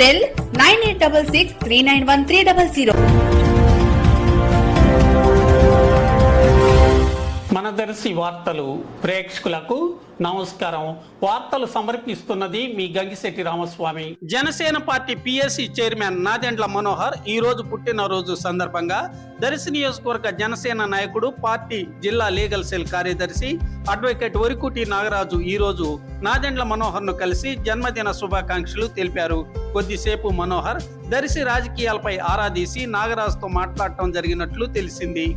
cell 9866391300. Darsi వార్తలు ప్రేక్షకులకు నమస్కారం. వార్తలు సమర్పిస్తున్నది మీ Gangisetti Ramaswamy. Janasena party PSC chairman Nadendla Manohar ఈ రోజు పుట్టినరోజు సందర్భంగా దర్శి నియోజకవర్గ జనసేన నాయకుడు పార్టీ జిల్లా లీగల్ సెల్ కార్యదర్శి అడ్వకేట్ వరికుటి నాగరాజు ఈ రోజు నాదెండ్ల మనోహర్ను కలిసి జన్మదిన శుభాకాంక్షలు తెలిపారు. కొద్దిసేపు మనోహర్ దర్శి రాజకీయాలపై ఆరాధీసి నాగరాజుతో మాట్లాడటం జరిగినట్లు తెలిసింది.